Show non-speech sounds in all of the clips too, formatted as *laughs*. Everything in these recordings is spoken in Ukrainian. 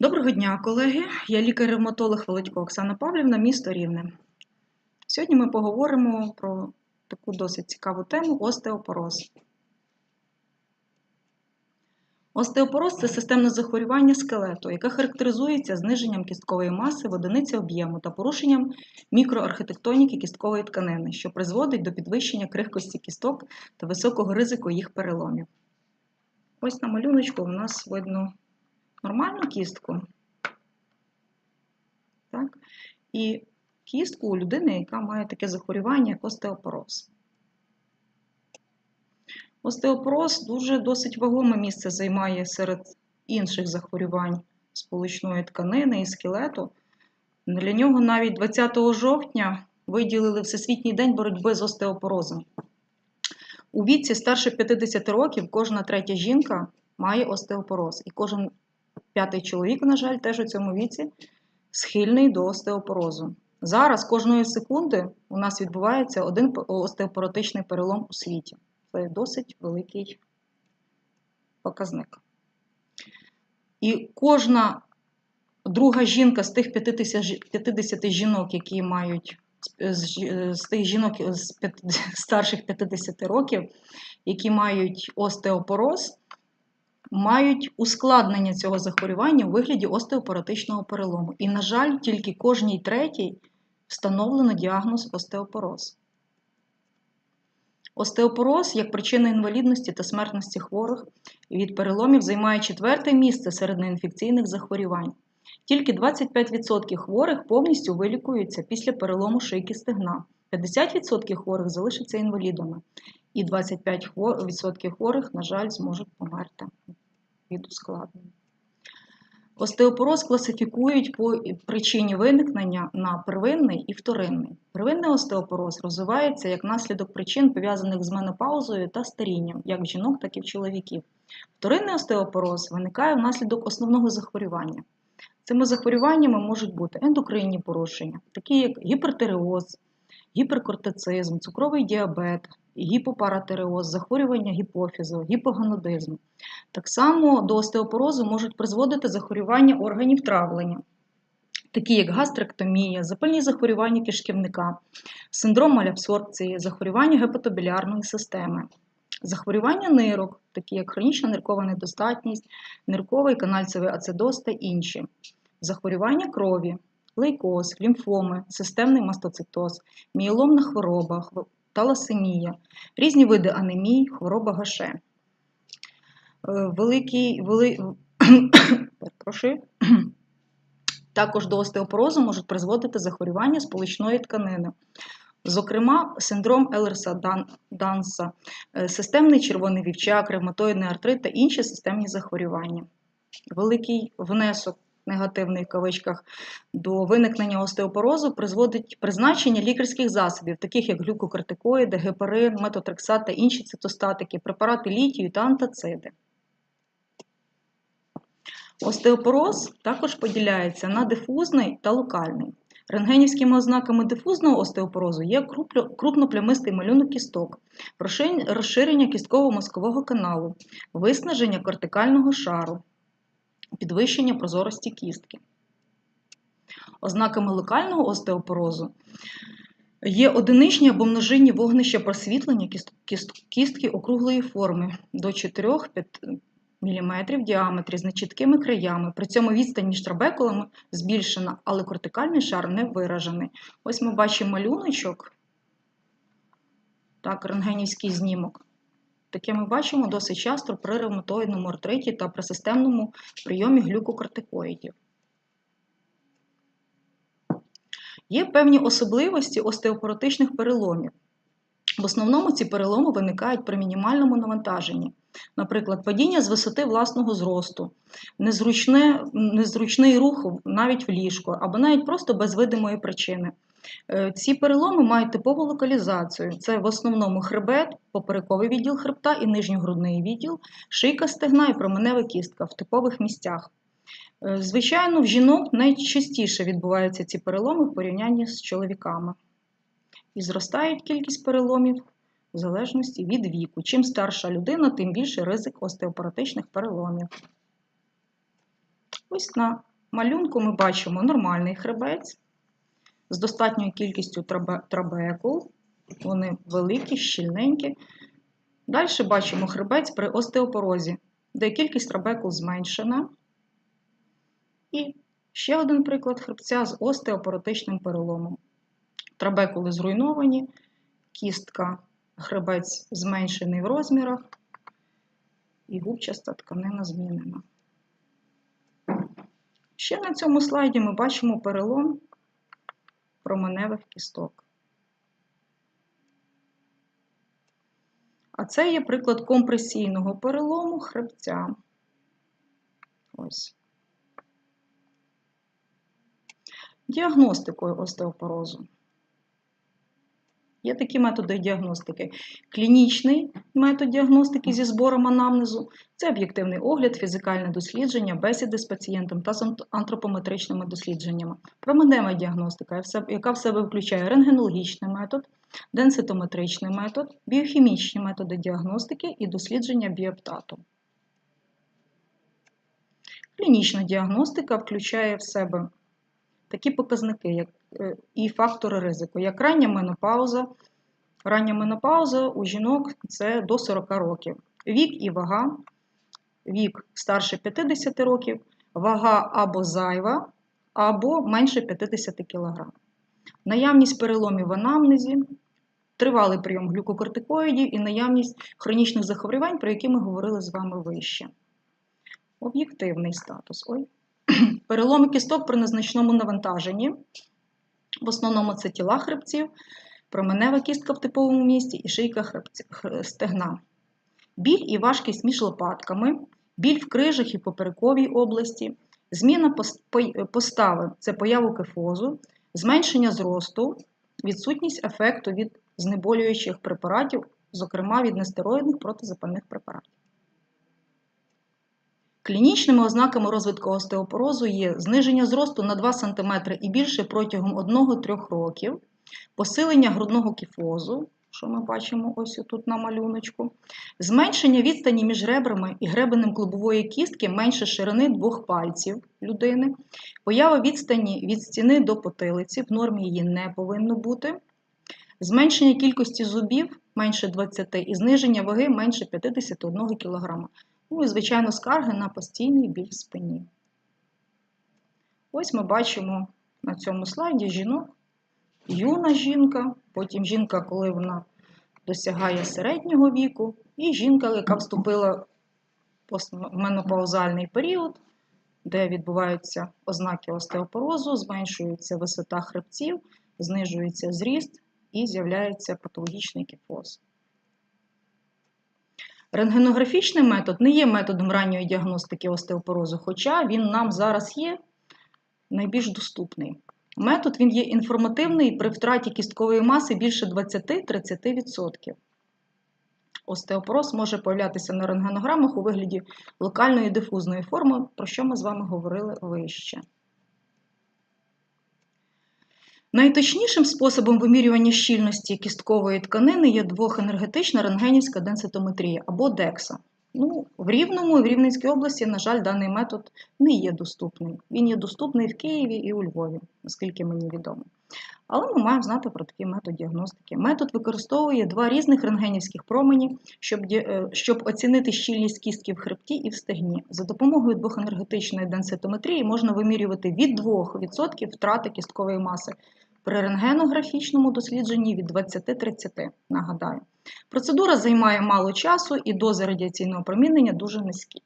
Доброго дня, колеги. Я лікар-ревматолог Володько Оксана Павлівна, місто Рівне. Сьогодні ми поговоримо про таку досить цікаву тему остеопороз. Остеопороз це системне захворювання скелету, яке характеризується зниженням кісткової маси в одиниці об'єму та порушенням мікроархітектоніки кісткової тканини, що призводить до підвищення крихкості кісток та високого ризику їх переломів. Ось на малюночку у нас видно нормальну кістку. Так? І кістку у людини, яка має таке захворювання, як остеопороз. Остеопороз дуже досить вагоме місце займає серед інших захворювань сполучної тканини і скелету. Для нього навіть 20 жовтня виділили Всесвітній день боротьби з остеопорозом. У віці старше 50 років кожна третя жінка має остеопороз. І кожен п'ятий чоловік, на жаль, теж у цьому віці схильний до остеопорозу. Зараз кожної секунди у нас відбувається один остеопоротичний перелом у світі. Це досить великий показник. І кожна друга жінка з тих 50 жінок, які мають з тих жінок з *laughs* старших 50 років, які мають остеопороз, мають ускладнення цього захворювання у вигляді остеопоротичного перелому. І, на жаль, тільки кожній третій встановлено діагноз остеопороз. Остеопороз як причина інвалідності та смертності хворих від переломів займає четверте місце серед неінфекційних захворювань. Тільки 25% хворих повністю вилікуються після перелому шийки стегна. 50% хворих залишаться інвалідами, і 25% хворих, на жаль, зможуть померти від ускладнень. Остеопороз класифікують по причині виникнення на первинний і вторинний. Первинний остеопороз розвивається як наслідок причин, пов'язаних з менопаузою та старінням, як в жінок, так і в чоловіків. Вторинний остеопороз виникає внаслідок основного захворювання. Цими захворюваннями можуть бути ендокринні порушення, такі як гіпертиреоз, гіперкортицизм, цукровий діабет, гіпопаратереоз, захворювання гіпофізу, гіпоганодизм. Так само до остеопорозу можуть призводити захворювання органів травлення, такі як гастректомія, запальні захворювання кишківника, синдром малябсорбції, захворювання гепатобілярної системи. Захворювання нирок, такі як хронічна ниркова недостатність, нирковий канальцевий ацидоз та інші, захворювання крові, лейкоз, лімфоми, системний мастоцитоз, мієломна хвороба, таласемія, різні види анемій, хвороба Гаше. Е, великий, вели... *coughs* Також до остеопорозу можуть призводити захворювання сполучної тканини. Зокрема, синдром Елерса Данса, е, системний червоний вівчак, ревматоїдний артрит та інші системні захворювання. Великий внесок негативний в кавичках до виникнення остеопорозу призводить призначення лікарських засобів, таких як глюкокортикоїди, гепарин, метотрексат та інші цитостатики, препарати літію та антациди. Остеопороз також поділяється на дифузний та локальний. Рентгенівськими ознаками дифузного остеопорозу є крупноплямистий малюнок кісток, розширення кістково-мозкового каналу, виснаження кортикального шару, підвищення прозорості кістки. Ознаками локального остеопорозу є одиничні або множинні вогнища просвітлення кістки округлої форми до 4-5 мм в діаметрі з нечіткими краями. При цьому відстань між трабекулами збільшена, але кортикальний шар не виражений. Ось ми бачимо малюночок, так, рентгенівський знімок. Таке ми бачимо досить часто при ревматоїдному артриті та при системному прийомі глюкокортикоїдів. Є певні особливості остеопоротичних переломів. В основному ці переломи виникають при мінімальному навантаженні, наприклад, падіння з висоти власного зросту, незручний рух навіть в ліжку, або навіть просто без видимої причини. Е, ці переломи мають типову локалізацію. Це в основному хребет, поперековий відділ хребта і нижньогрудний відділ, шийка стегна і променева кістка в типових місцях. Е, звичайно, в жінок найчастіше відбуваються ці переломи в порівнянні з чоловіками. І зростають кількість переломів в залежності від віку. Чим старша людина, тим більше ризик остеопоротичних переломів. Ось на малюнку ми бачимо нормальний хребець з достатньою кількістю трабекул. Вони великі, щільненькі. Далі бачимо хребець при остеопорозі, де кількість трабекул зменшена. І ще один приклад хребця з остеопоротичним переломом. Трабекули зруйновані, кістка, хребець зменшений в розмірах, і губчаста тканина змінена. Ще на цьому слайді ми бачимо перелом променевих кісток. А це є приклад компресійного перелому хребця. Ось. Діагностикою остеопорозу. Є такі методи діагностики. Клінічний метод діагностики зі збором анамнезу це об'єктивний огляд, фізикальне дослідження, бесіди з пацієнтом та з антропометричними дослідженнями. Променева діагностика, яка в себе включає рентгенологічний метод, денситометричний метод, біохімічні методи діагностики і дослідження біоптату. Клінічна діагностика включає в себе такі показники, як і фактори ризику, як рання менопауза. Рання менопауза у жінок це до 40 років. Вік і вага, вік старше 50 років, вага або зайва, або менше 50 кг. Наявність переломів в анамнезі, тривалий прийом глюкокортикоїдів і наявність хронічних захворювань, про які ми говорили з вами вище. Об'єктивний статус. Ой. *clears throat* Переломи кісток при незначному навантаженні. В основному це тіла хребців, променева кістка в типовому місці і шийка стегна. Біль і важкість між лопатками, біль в крижах і поперековій області, зміна постави це появу кефозу, зменшення зросту, відсутність ефекту від знеболюючих препаратів, зокрема від нестероїдних протизапальних препаратів. Клінічними ознаками розвитку остеопорозу є зниження зросту на 2 см і більше протягом 1-3 років, посилення грудного кіфозу, що ми бачимо ось тут на малюночку, зменшення відстані між ребрами і гребенем клубової кістки менше ширини двох пальців людини, поява відстані від стіни до потилиці, в нормі її не повинно бути, зменшення кількості зубів менше 20 і зниження ваги менше 51 кг. Ну і, звичайно, скарги на постійний біль в спині. Ось ми бачимо на цьому слайді жінок. Юна жінка, потім жінка, коли вона досягає середнього віку, і жінка, яка вступила в менопаузальний період, де відбуваються ознаки остеопорозу, зменшується висота хребців, знижується зріст і з'являється патологічний кіфоз. Рентгенографічний метод не є методом ранньої діагностики остеопорозу, хоча він нам зараз є найбільш доступний. Метод він є інформативний при втраті кісткової маси більше 20-30%. Остеопороз може появлятися на рентгенограмах у вигляді локальної дифузної форми, про що ми з вами говорили вище. Найточнішим способом вимірювання щільності кісткової тканини є двохенергетична рентгенівська денситометрія або ДЕКСа. Ну, В Рівному і в Рівненській області, на жаль, даний метод не є доступним. Він є доступний в Києві і у Львові, наскільки мені відомо. Але ми маємо знати про такий метод діагностики. Метод використовує два різних рентгенівських промені, щоб е, щоб оцінити щільність кістки в хребті і в стегні. За допомогою двохенергетичної денситометрії можна вимірювати від 2% втрати кісткової маси при рентгенографічному дослідженні від 20-30. Нагадаю, процедура займає мало часу і дози радіаційного промінення дуже низькі.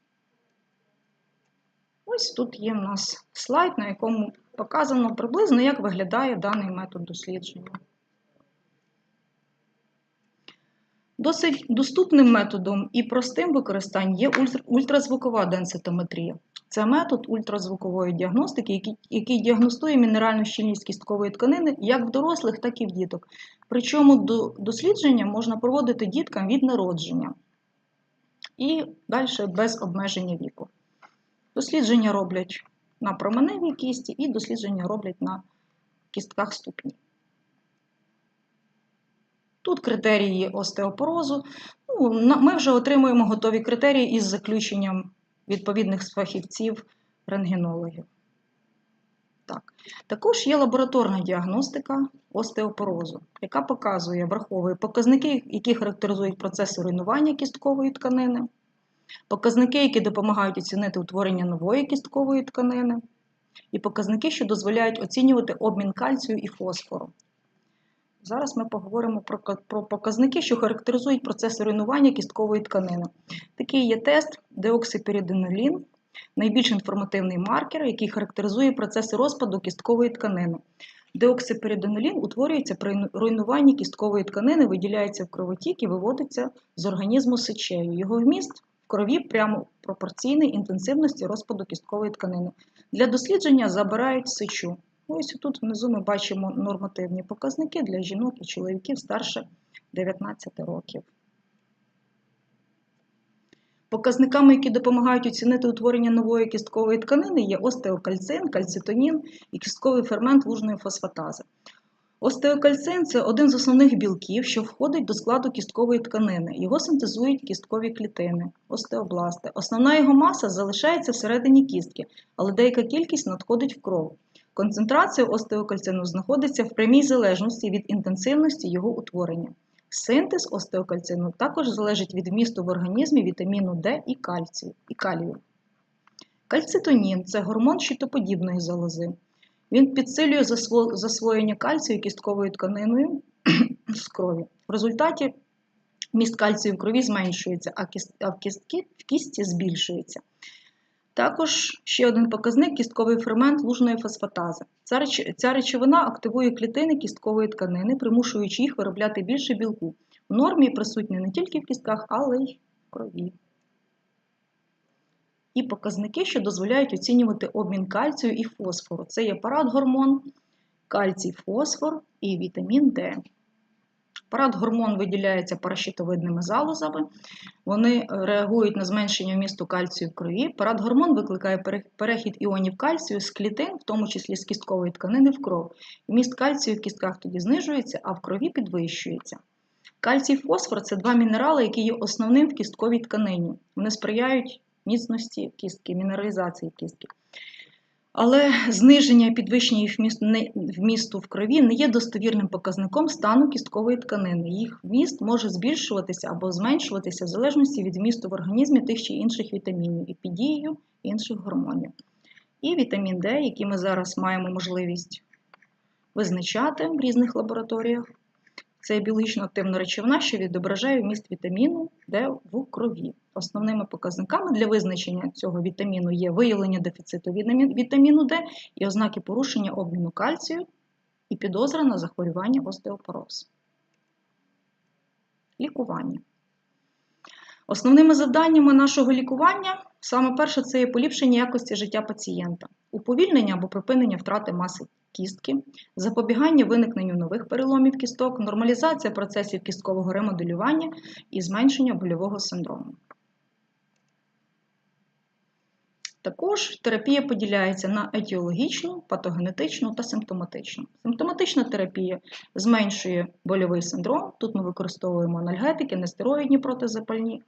Ось тут є в нас слайд, на якому показано приблизно, як виглядає даний метод дослідження. Досить доступним методом і простим використанням є ультразвукова денситометрія. Це метод ультразвукової діагностики, який, діагностує мінеральну щільність кісткової тканини як в дорослих, так і в діток. Причому до дослідження можна проводити діткам від народження і далі без обмеження віку. Дослідження роблять на променевій кісті і дослідження роблять на кістках ступні. Тут критерії остеопорозу. Ну, Ми вже отримуємо готові критерії із заключенням відповідних фахівців рентгенологів. Так. Також є лабораторна діагностика остеопорозу, яка показує, враховує показники, які характеризують процеси руйнування кісткової тканини, показники, які допомагають оцінити утворення нової кісткової тканини, і показники, що дозволяють оцінювати обмін кальцію і фосфору. Зараз ми поговоримо про, про показники, що характеризують процеси руйнування кісткової тканини. Такий є тест деоксиперидинолін, найбільш інформативний маркер, який характеризує процеси розпаду кісткової тканини. Деоксиперидинолін утворюється при руйнуванні кісткової тканини, виділяється в кровотік і виводиться з організму сечею. Його вміст крові прямо пропорційний інтенсивності розпаду кісткової тканини. Для дослідження забирають сечу. Ось тут внизу ми бачимо нормативні показники для жінок і чоловіків старше 19 років. Показниками, які допомагають оцінити утворення нової кісткової тканини, є остеокальцин, кальцитонін і кістковий фермент лужної фосфатази. Остеокальцин це один з основних білків, що входить до складу кісткової тканини. Його синтезують кісткові клітини, остеобласти. Основна його маса залишається всередині кістки, але деяка кількість надходить в кров. Концентрація остеокальцину знаходиться в прямій залежності від інтенсивності його утворення. Синтез остеокальцину також залежить від вмісту в організмі вітаміну Д і кальцію, і калію. Кальцитонін це гормон щитоподібної залози. Він підсилює засвоєння кальцію кістковою тканиною *clears throat* з крові. В результаті вміст кальцію в крові зменшується, а в кістки в кісті збільшується. Також ще один показник кістковий фермент лужної фосфатази. Ця речовина активує клітини кісткової тканини, примушуючи їх виробляти більше білку. В нормі присутні не тільки в кістках, але й в крові. І показники, що дозволяють оцінювати обмін кальцію і фосфору. Це є парадгормон, кальцій, фосфор і вітамін Д. Парадгормон виділяється паращитовидними залозами, вони реагують на зменшення вмісту кальцію в крові. Парадгормон викликає перехід іонів кальцію з клітин, в тому числі з кісткової тканини в кров. Вміст кальцію в кістках тоді знижується, а в крові підвищується. Кальцій фосфор це два мінерали, які є основним в кістковій тканині. Вони сприяють міцності кістки, мінералізації кістки. Але зниження і підвищення їх вмісту в крові не є достовірним показником стану кісткової тканини. Їх вміст може збільшуватися або зменшуватися в залежності від вмісту в організмі тих чи інших вітамінів і під дією інших гормонів. І вітамін Д, який ми зараз маємо можливість визначати в різних лабораторіях, це біологічно активна речовина, що відображає вміст вітаміну Д в крові. Основними показниками для визначення цього вітаміну є виявлення дефіциту вітаміну Д і ознаки порушення обміну кальцію і підозра на захворювання остеопороз. Лікування. Основними завданнями нашого лікування саме перше це є поліпшення якості життя пацієнта, уповільнення або припинення втрати маси кістки, запобігання виникненню нових переломів кісток, нормалізація процесів кісткового ремоделювання і зменшення больового синдрому. Також терапія поділяється на етіологічну, патогенетичну та симптоматичну. Симптоматична терапія зменшує больовий синдром. Тут ми використовуємо анальгетики, нестероїдні протизапальні,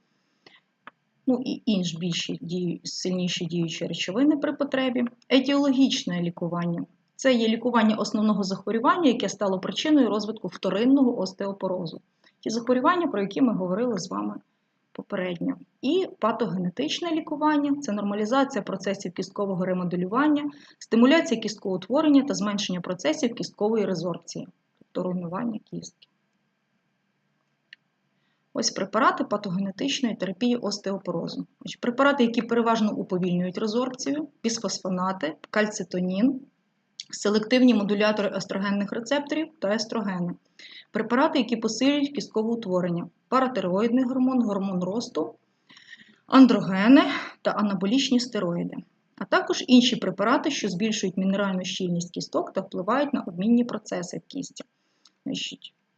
ну і інші більші дію, сильніші діючі речовини при потребі. Етіологічне лікування це є лікування основного захворювання, яке стало причиною розвитку вторинного остеопорозу. Ті захворювання, про які ми говорили з вами попередньо. І патогенетичне лікування це нормалізація процесів кісткового ремоделювання, стимуляція кісткоутворення та зменшення процесів кісткової резорбції, тобто руйнування кістки. Ось препарати патогенетичної терапії остеопорозу. Препарати, які переважно уповільнюють резорбцію, бісфосфонати, кальцитонін, селективні модулятори естрогенних рецепторів та естрогени, препарати, які посилюють кісткове утворення, паратиреоїдний гормон, гормон росту, андрогени та анаболічні стероїди, а також інші препарати, що збільшують мінеральну щільність кісток та впливають на обмінні процеси в кісті.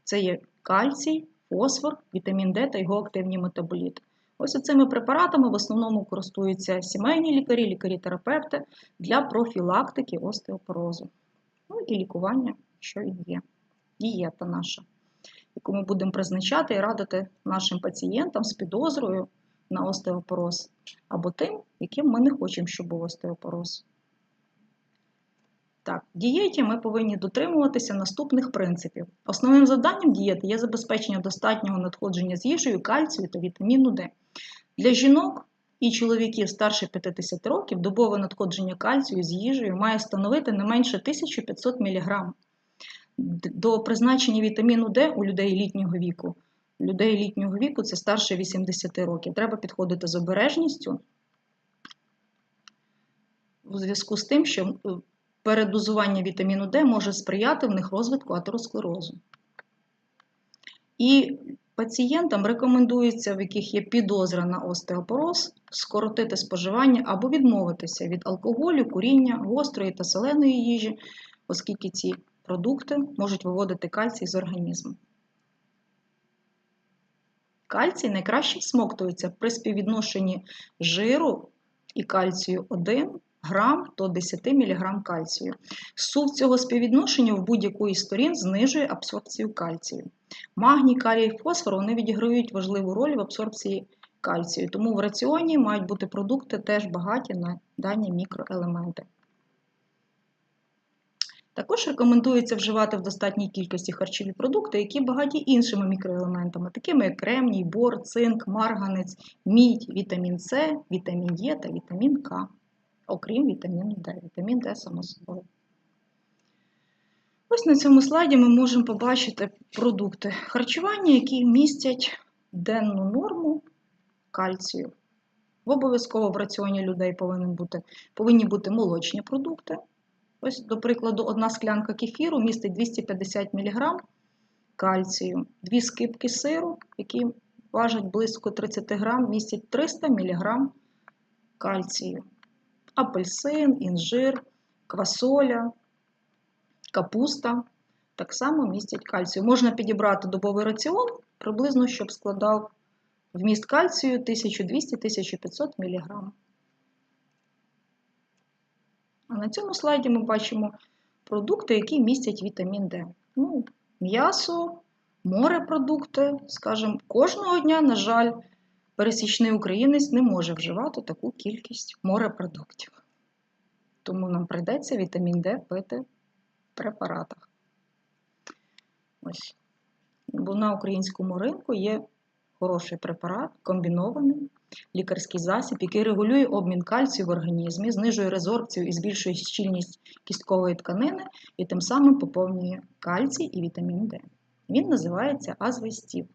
Це є кальцій, фосфор, вітамін Д та його активні метаболіти. Ось цими препаратами в основному користуються сімейні лікарі, лікарі-терапевти для профілактики остеопорозу. Ну і лікування, що і є. Дієта наша, яку ми будемо призначати і радити нашим пацієнтам з підозрою на остеопороз, або тим, яким ми не хочемо, щоб був остеопороз. Так, в дієті ми повинні дотримуватися наступних принципів. Основним завданням дієти є забезпечення достатнього надходження з їжею, кальцію та вітаміну Д. Для жінок і чоловіків старше 50 років добове надходження кальцію з їжею має становити не менше 1500 мг. До призначення вітаміну Д у людей літнього віку. Людей літнього віку це старше 80 років. Треба підходити з обережністю у зв'язку з тим, що передозування вітаміну Д може сприяти в них розвитку атеросклерозу. І пацієнтам рекомендується, в яких є підозра на остеопороз, скоротити споживання або відмовитися від алкоголю, куріння, гострої та соленої їжі, оскільки ці продукти можуть виводити кальцій з організму. Кальцій найкраще всмоктується при співвідношенні жиру і кальцію 1 грам до 10 мг кальцію. Сув цього співвідношення в будь-якої сторін знижує абсорбцію кальцію. Магній, калій і фосфор вони відіграють важливу роль в абсорбції кальцію, тому в раціоні мають бути продукти теж багаті на дані мікроелементи. Також рекомендується вживати в достатній кількості харчові продукти, які багаті іншими мікроелементами, такими як кремній, бор, цинк, марганець, мідь, вітамін С, вітамін Е та вітамін К, окрім вітаміну Д. Вітамін Д само собою. Ось на цьому слайді ми можемо побачити продукти харчування, які містять денну норму кальцію. В обов'язково в раціоні людей повинні бути, повинні бути молочні продукти. Ось, до прикладу, одна склянка кефіру містить 250 мг кальцію, дві скипки сиру, які важать близько 30 г, містять 300 мг кальцію. Апельсин, інжир, квасоля, капуста так само містять кальцію. Можна підібрати добовий раціон, приблизно, щоб складав вміст кальцію 1200-1500 мг. А на цьому слайді ми бачимо продукти, які містять вітамін Д. Ну, М'ясо, морепродукти, скажімо, кожного дня, на жаль, пересічний українець не може вживати таку кількість морепродуктів. Тому нам прийдеться вітамін Д пити в препаратах. Ось. Бо на українському ринку є хороший препарат, комбінований лікарський засіб, який регулює обмін кальцію в організмі, знижує резорбцію і збільшує щільність кісткової тканини і тим самим поповнює кальцій і вітамін Д. Він називається азвестів.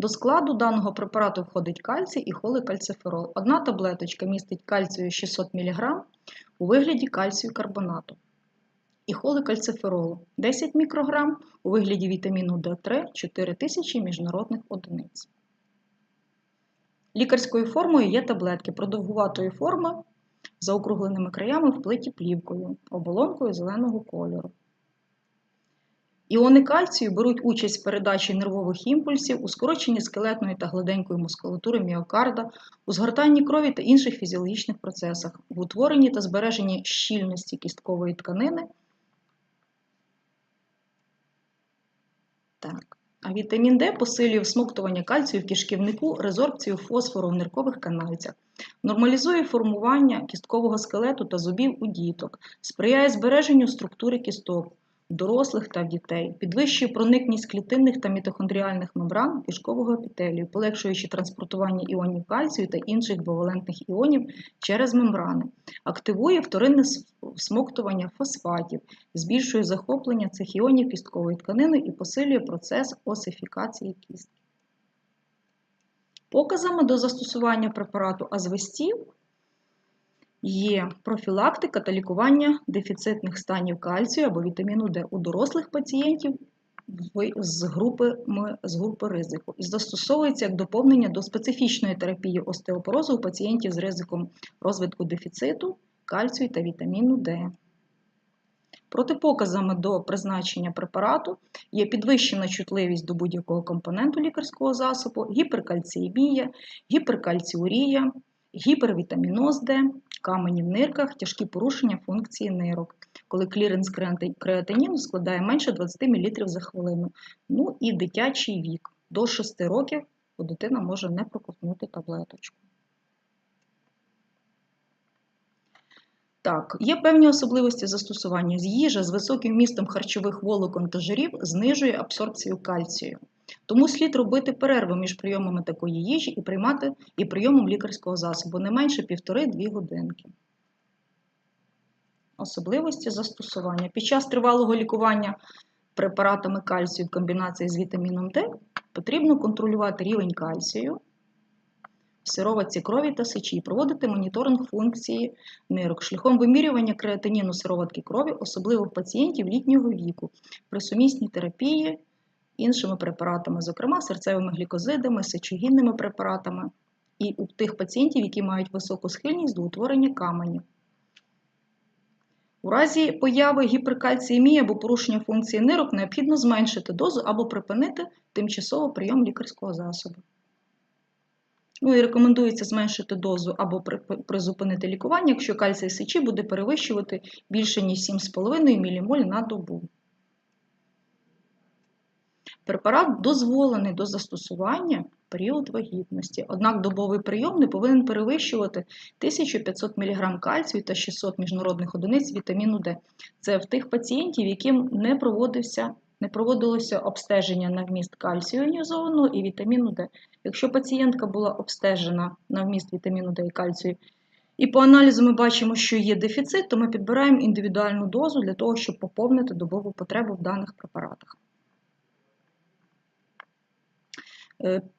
До складу даного препарату входить кальцій і холикальциферол. Одна таблеточка містить кальцію 600 мг у вигляді кальцію карбонату і холикальциферолу 10 мікрограм у вигляді вітаміну D3 4000 міжнародних одиниць. Лікарською формою є таблетки продовгуватої форми з заокругленими краями вплиті плівкою, оболонкою зеленого кольору. Іони кальцію беруть участь в передачі нервових імпульсів, у скороченні скелетної та гладенької мускулатури міокарда, у згортанні крові та інших фізіологічних процесах, в утворенні та збереженні щільності кісткової тканини. Так. А вітамін Д посилює всмоктування кальцію в кишківнику, резорбцію фосфору в ниркових канальцях, нормалізує формування кісткового скелету та зубів у діток, сприяє збереженню структури кісток дорослих та в дітей, підвищує проникність клітинних та мітохондріальних мембран кишкового епітелію, полегшуючи транспортування іонів кальцію та інших двовалентних іонів через мембрани, активує вторинне всмоктування фосфатів, збільшує захоплення цих іонів кісткової тканини і посилює процес осифікації кістки. Показами до застосування препарату азвестів Є профілактика та лікування дефіцитних станів кальцію або вітаміну Д у дорослих пацієнтів з групи, з групи ризику і застосовується як доповнення до специфічної терапії остеопорозу у пацієнтів з ризиком розвитку дефіциту кальцію та вітаміну Д. Протипоказами до призначення препарату є підвищена чутливість до будь-якого компоненту лікарського засобу, гіперкальціємія, гіперкальціурія, гіпервітаміноз Д, камені в нирках, тяжкі порушення функції нирок, коли кліренс креатиніну складає менше 20 мл за хвилину. Ну і дитячий вік. До 6 років дитина може не проковтнути таблеточку. Так, є певні особливості застосування. Їжа з високим вмістом харчових волокон та жирів знижує абсорбцію кальцію. Тому слід робити перерву між прийомами такої їжі і приймати і прийомом лікарського засобу не менше 1,5-2 годинки. Особливості застосування. Під час тривалого лікування препаратами кальцію в комбінації з вітаміном Д потрібно контролювати рівень кальцію в сироватці крові та сечі, проводити моніторинг функції нирок шляхом вимірювання креатиніну сироватки крові, особливо в пацієнтів літнього віку, при сумісній терапії іншими препаратами, зокрема серцевими глікозидами, сечогінними препаратами, і у тих пацієнтів, які мають високу схильність до утворення каменів. У разі появи гіперкальціємії або порушення функції нирок необхідно зменшити дозу або припинити тимчасово прийом лікарського засобу. Ну і рекомендується зменшити дозу або призупинити лікування, якщо кальцій сечі буде перевищувати більше ніж 7,5 ммоль на добу. Препарат дозволений до застосування в період вагітності, однак добовий прийом не повинен перевищувати 1500 мг кальцію та 600 міжнародних одиниць вітаміну Д. Це в тих пацієнтів, яким не проводився не проводилося обстеження на вміст кальцію іонізованого і вітаміну Д. Якщо пацієнтка була обстежена на вміст вітаміну Д і кальцію, і по аналізу ми бачимо, що є дефіцит, то ми підбираємо індивідуальну дозу для того, щоб поповнити добову потребу в даних препаратах. Е,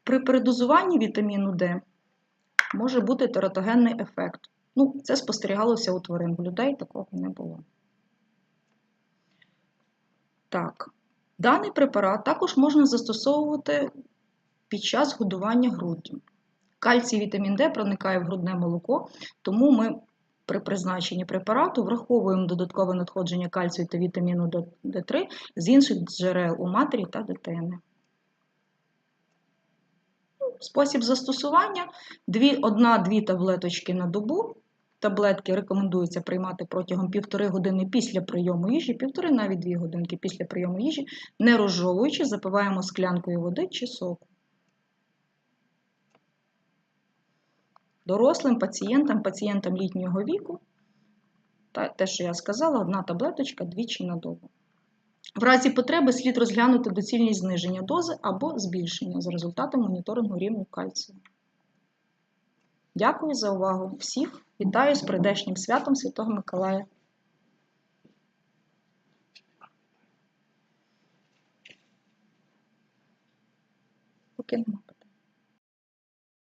при передозуванні вітаміну Д може бути тератогенний ефект. Ну, Це спостерігалося у тварин, в людей такого не було. Так, Даний препарат також можна застосовувати під час годування груддю. Кальцій і вітамін Д проникає в грудне молоко, тому ми при призначенні препарату враховуємо додаткове надходження кальцію та вітаміну Д3 з інших джерел у матері та дитини. Спосіб застосування: 1-2 таблеточки на добу Таблетки рекомендується приймати протягом півтори години після прийому їжі, півтори навіть дві годинки після прийому їжі, не розжовуючи, запиваємо склянкою води чи соку. Дорослим пацієнтам, пацієнтам літнього віку, те, що я сказала, одна таблеточка двічі на добу. В разі потреби слід розглянути доцільність зниження дози або збільшення за результатом моніторингу рівню кальцію. Дякую за увагу всіх. Вітаю з прийдешнім святом Святого Миколая. Покинемо.